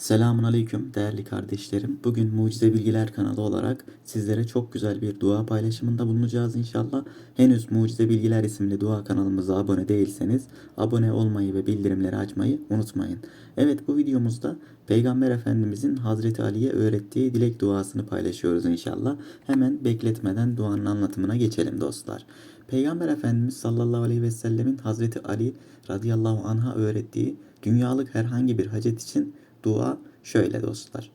Selamun Aleyküm değerli kardeşlerim. Bugün Mucize Bilgiler kanalı olarak sizlere çok güzel bir dua paylaşımında bulunacağız inşallah. Henüz Mucize Bilgiler isimli dua kanalımıza abone değilseniz abone olmayı ve bildirimleri açmayı unutmayın. Evet bu videomuzda Peygamber Efendimizin Hazreti Ali'ye öğrettiği dilek duasını paylaşıyoruz inşallah. Hemen bekletmeden duanın anlatımına geçelim dostlar. Peygamber Efendimiz sallallahu aleyhi ve sellemin Hazreti Ali radıyallahu anh'a öğrettiği dünyalık herhangi bir hacet için Dua şöyle dostlar.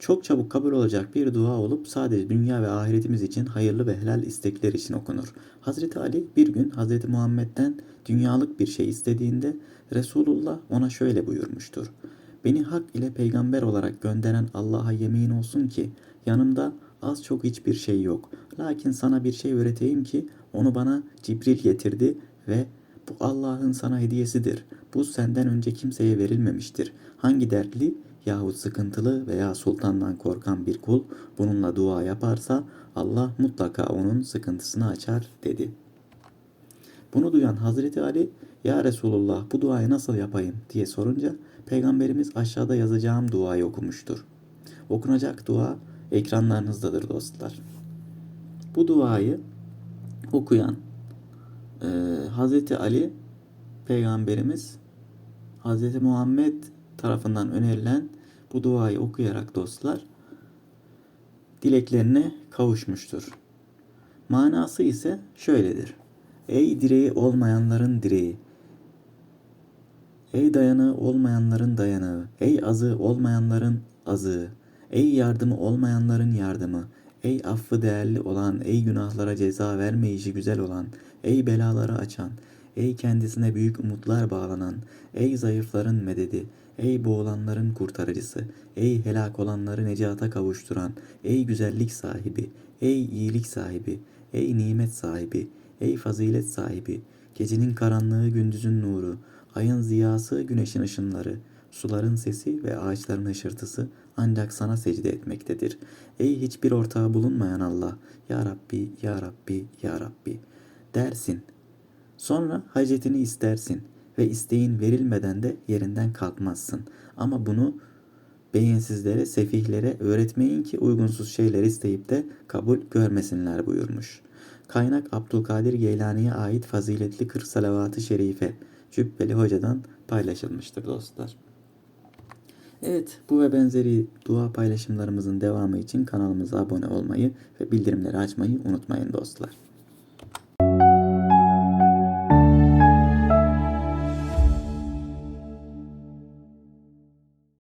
Çok çabuk kabul olacak bir dua olup sadece dünya ve ahiretimiz için hayırlı ve helal istekler için okunur. Hazreti Ali bir gün Hazreti Muhammed'den dünyalık bir şey istediğinde Resulullah ona şöyle buyurmuştur. Beni hak ile peygamber olarak gönderen Allah'a yemin olsun ki yanımda az çok hiçbir şey yok. Lakin sana bir şey öğreteyim ki onu bana Cibril getirdi ve bu Allah'ın sana hediyesidir. Bu senden önce kimseye verilmemiştir. Hangi dertli yahut sıkıntılı veya sultandan korkan bir kul bununla dua yaparsa Allah mutlaka onun sıkıntısını açar dedi. Bunu duyan Hazreti Ali ya Resulullah bu duayı nasıl yapayım diye sorunca Peygamberimiz aşağıda yazacağım duayı okumuştur. Okunacak dua ekranlarınızdadır dostlar. Bu duayı okuyan e, Hazreti Ali Peygamberimiz Hazreti Muhammed tarafından önerilen bu duayı okuyarak dostlar dileklerine kavuşmuştur. Manası ise şöyledir. Ey direği olmayanların direği, Ey dayanığı olmayanların dayanığı, ey azığı olmayanların azığı, ey yardımı olmayanların yardımı, ey affı değerli olan, ey günahlara ceza vermeyişi güzel olan, ey belaları açan, ey kendisine büyük umutlar bağlanan, ey zayıfların mededi, ey boğulanların kurtarıcısı, ey helak olanları necata kavuşturan, ey güzellik sahibi, ey iyilik sahibi, ey nimet sahibi, ey fazilet sahibi, gecenin karanlığı gündüzün nuru, ayın ziyası güneşin ışınları, suların sesi ve ağaçların hışırtısı ancak sana secde etmektedir. Ey hiçbir ortağı bulunmayan Allah, Ya Rabbi, Ya Rabbi, Ya Rabbi dersin. Sonra hacetini istersin ve isteğin verilmeden de yerinden kalkmazsın. Ama bunu beyinsizlere, sefihlere öğretmeyin ki uygunsuz şeyler isteyip de kabul görmesinler buyurmuş. Kaynak Abdülkadir Geylani'ye ait faziletli 40 salavat-ı şerife Cübbeli Hoca'dan paylaşılmıştır dostlar. Evet bu ve benzeri dua paylaşımlarımızın devamı için kanalımıza abone olmayı ve bildirimleri açmayı unutmayın dostlar.